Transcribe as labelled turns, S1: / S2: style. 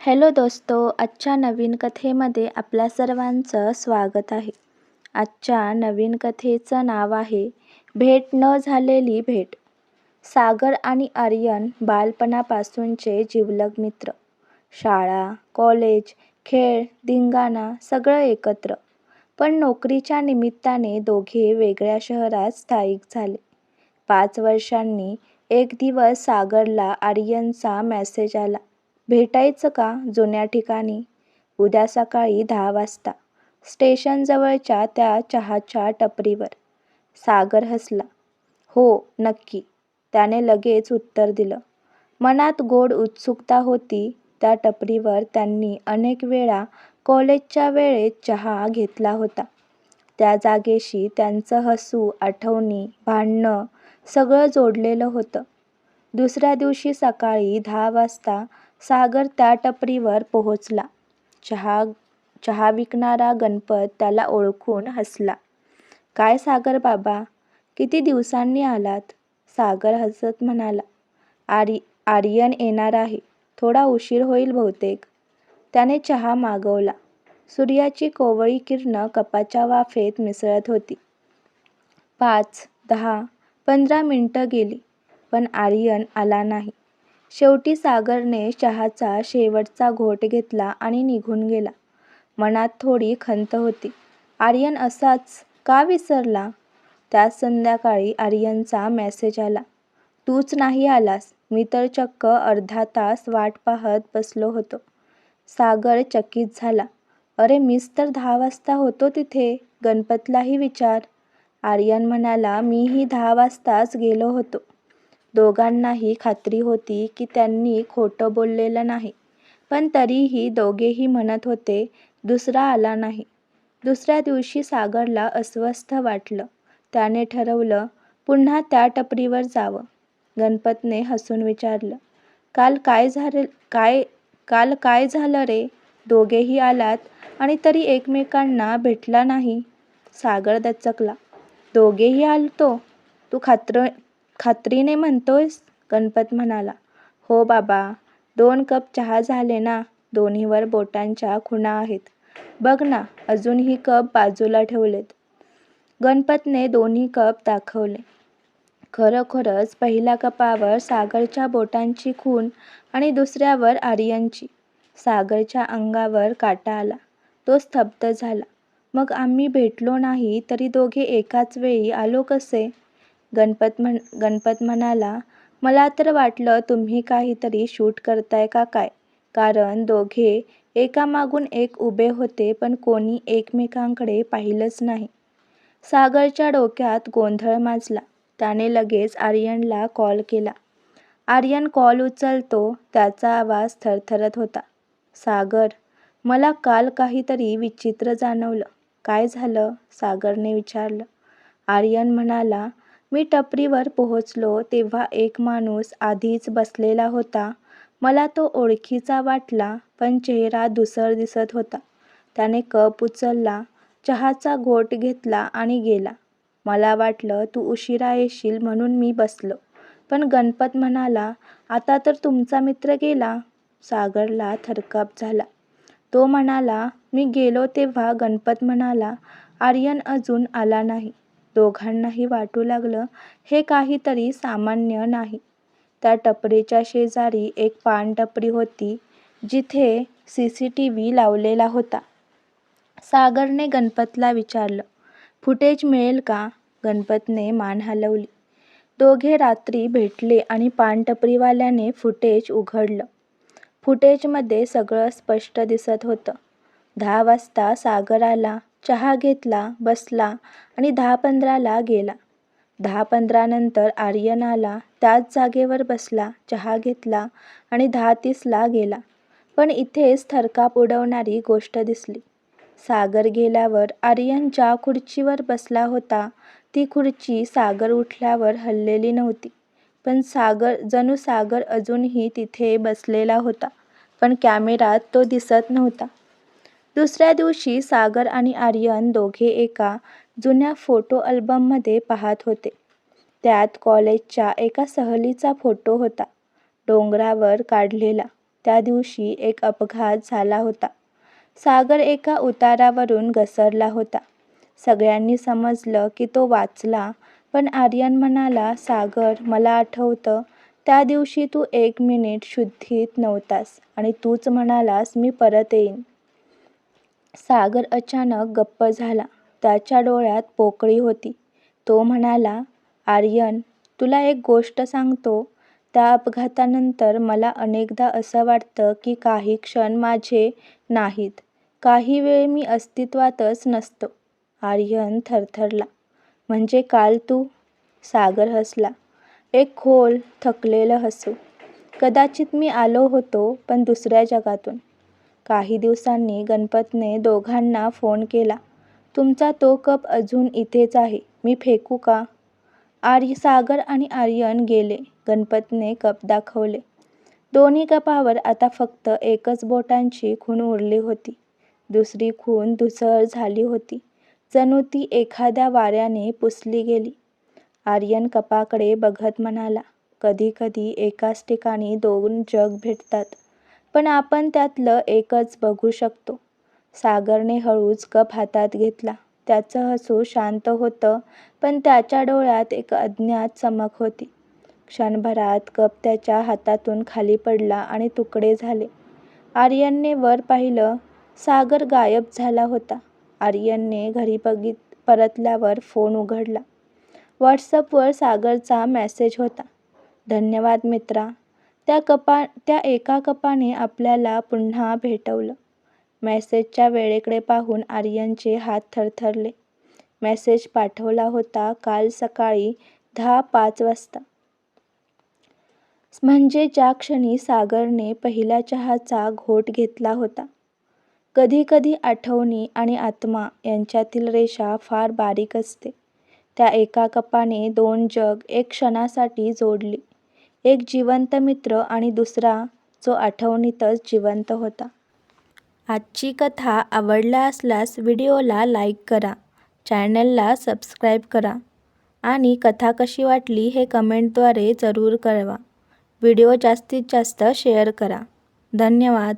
S1: Hello दोस्तो आजच्या नवीन कथेमध्ये आपल्या सर्वांचं स्वागत आहे. आजच्या नवीन कथेचं नाव आहे भेट न झालेली भेट. सागर आणि आर्यन बालपणापासूनचे जिवलग मित्र. शाळा कॉलेज खेळ धिंगाणा सगळं एकत्र. पण नोकरीच्या निमित्ताने दोघे वेगळ्या शहरात स्थायिक झाले. पाच वर्षांनी एक दिवस सागरला आर्यनचा मेसेज आला. भेटायचं का जुन्या ठिकाणी? उद्या सकाळी दहा वाजता. स्टेशनजवळच्या त्या चहाच्या टपरीवर. सागर हसला. हो नक्की. त्याने लगेच उत्तर दिलं. मनात गोड उत्सुकता होती त्या टपरीवर त्यांनी अनेक वेळा कॉलेजच्या वेळेत चहा घेतला होता. त्या जागेशी त्यांचं हसू आठवणी भांडणं सगळं जोडलेलं होतं. दुसऱ्या दिवशी सकाळी दहा वाजता सागर त्या टपरीवर पोहोचला. चहा चहा विकणारा गणपत त्याला ओळखून हसला. काय सागर बाबा किती दिवसांनी आलात? सागर हसत म्हणाला. आर्य आर्यन येणार आहे. थोडा उशीर होईल बहुतेक. त्याने चहा मागवला. सूर्याची कोवळी किरणं कपाच्या वाफेत मिसळत होती. पाच दहा पंधरा मिनटं गेली. पण आर्यन आला नाही. शेवटी सागरने चहाचा शेवटचा घोट घेतला आणि निघून गेला. मनात थोडी खंत होती. आर्यन असाच का विसरला? त्याच संध्याकाळी आर्यनचा मेसेज आला. तूच नाही आलास. मी तर चक्क अर्धा तास वाट पाहत बसलो होतो. सागर चकित झाला. अरे मीच तर दहा वाजता होतो तिथे. गणपतलाही विचार. आर्यन म्हणाला मीही दहा वाजताच गेलो होतो. दोघांनाही खात्री होती की त्यांनी खोटं बोललेलं नाही. पण तरीही दोघेही म्हणत होते दुसरा आला नाही. दुसऱ्या दिवशी सागरला अस्वस्थ वाटलं. त्याने ठरवलं पुन्हा त्या टपरीवर जावं. गणपतने हसून विचारलं काल काय झालं काय काल काय झालं रे? दोघेही आलात आणि तरी एकमेकांना भेटला नाही. सागर दचकला दोघेही आलतो? तू खात्र खात्रीने म्हणतोयस? गणपत म्हणाला. हो बाबा दोन कप चहा झाले ना? दोन्हीवर बोटांच्या खुणा आहेत. बघ ना अजूनही कप बाजूला ठेवलेत. गणपतने दोन्ही कप दाखवले. खरोखरच पहिल्या कपावर सागरच्या बोटांची खूण आणि दुसऱ्यावर आर्यनची सागरच्या अंगावर काटा आला. तो स्तब्ध झाला. मग आम्ही भेटलो नाही तरी दोघे एकाच वेळी आलो कसे? गणपत म्हण गणपत म्हणाला मला तर वाटलं तुम्ही काहीतरी शूट करताय का काय? कारण दोघे एकामागून एक उभे होते पण कोणी एकमेकांकडे पाहिलंच नाही. सागरच्या डोक्यात गोंधळ माजला. त्याने लगेच आर्यनला कॉल केला. आर्यन कॉल उचलतो त्याचा आवाज थरथरत होता. सागर मला काल काहीतरी विचित्र जाणवलं. काय झालं? सागरने विचारलं. आर्यन म्हणाला मी टपरीवर पोहोचलो तेव्हा एक माणूस आधीच बसलेला होता. मला तो ओळखीचा वाटला पण चेहरा दुसर दिसत होता. त्याने कप उचलला चहाचा घोट घेतला आणि गेला. मला वाटलं तू उशिरा येशील म्हणून मी बसलो. पण गणपत म्हणाला आता तर तुमचा मित्र गेला. सागरला थरकाप झाला. तो म्हणाला मी गेलो तेव्हा गणपत म्हणाला आर्यन अजून आला नाही. दोघांनाही वाटू लागलं हे काहीतरी सामान्य नाही. त्या टपरीच्या शेजारी एक पानटपरी होती जिथे सी सी टी व्ही लावलेला होता. सागरने गणपतला विचारलं फुटेज मिळेल का? गणपतने मान हलवली. दोघे रात्री भेटले आणि पानटपरीवाल्याने फुटेज उघडलं. फुटेजमध्ये सगळं स्पष्ट दिसत होतं. दहा वाजता सागर आला चहा घेतला बसला आणि दहा पंधराला गेला. दहा पंधरानंतर आर्यन आला त्याच जागेवर बसला चहा घेतला आणि दहा तीसला गेला. पण इथेच थरकाप उडवणारी गोष्ट दिसली. सागर गेल्यावर आर्यन ज्या खुर्चीवर बसला होता ती खुर्ची सागर उठल्यावर हललेली नव्हती. पण सागर जणू सागर अजूनही तिथे बसलेला होता पण कॅमेरात तो दिसत नव्हता. दुसऱ्या दिवशी सागर आणि आर्यन दोघे एका जुन्या फोटो अल्बममध्ये पाहत होते त्यात कॉलेजच्या एका सहलीचा फोटो होता डोंगरावर काढलेला त्या दिवशी एक अपघात झाला होता. सागर एका उतारावरून घसरला होता. सगळ्यांनी समजलं की तो वाचला पण आर्यन म्हणाला सागर मला आठवतं त्या दिवशी तू एक मिनिट शुद्धीत नव्हतास आणि तूच म्हणालास मी परत येईन. सागर अचानक गप्प झाला. त्याच्या डोळ्यात पोकळी होती. तो म्हणाला आर्यन तुला एक गोष्ट सांगतो त्या अपघातानंतर मला अनेकदा असं वाटतं की काही क्षण माझे नाहीत. काही वेळ मी अस्तित्वातच नसतो. आर्यन थरथरला. म्हणजे काल तू? सागर हसला. एक खोल, थकलेलं हसू. कदाचित मी आलो होतो पण दुसऱ्या जगातून. काही दिवसांनी गणपतने दोघांना फोन केला. तुमचा तो कप अजून इथेच आहे. मी फेकू का? आर्य सागर आणि आर्यन गेले. गणपतने कप दाखवले. दोन्ही कपावर आता फक्त एकच बोटांची खूण उरली होती. दुसरी खूण धूसर झाली होती. जणू ती एखाद्या वाऱ्याने पुसली गेली. आर्यन कपाकडे बघत म्हणाला कधी कधी एकाच ठिकाणी दोन जग भेटतात. पण आपण त्यातलं एकच बघू शकतो. सागरने हळूच कप हातात घेतला. त्याचं हसू शांत होतं पण त्याच्या डोळ्यात एक अज्ञात चमक होती. क्षणभरात कप त्याच्या हातातून खाली पडला आणि तुकडे झाले. आर्यनने वर पाहिलं. सागर गायब झाला होता. आर्यनने घरी बघित परतल्यावर फोन उघडला. व्हॉट्सअपवर सागरचा मेसेज होता. धन्यवाद मित्रा. त्या कपा त्या एका कपाने आपल्याला पुन्हा भेटवलं. मॅसेजच्या वेळेकडे पाहून आर्यनचे हात थरथरले. मेसेज पाठवला होता काल सकाळी दहा पाच वाजता. म्हणजे ज्या क्षणी सागरने पहिल्या चहाचा घोट घेतला होता. कधी कधी आठवणी आणि आत्मा यांच्यातील रेषा फार बारीक असते. त्या एका कपाने दोन जग एक क्षणासाठी जोडली. एक जिवंत मित्र आणि दुसरा जो आठवणीतच जिवंत होता. आजची कथा आवडला असल्यास व्हिडिओला लाईक करा, चॅनलला सबस्क्राईब करा आणि कथा कशी वाटली हे कमेंटद्वारे जरूर कळवा. व्हिडिओ जास्तीत जास्त शेअर करा. धन्यवाद.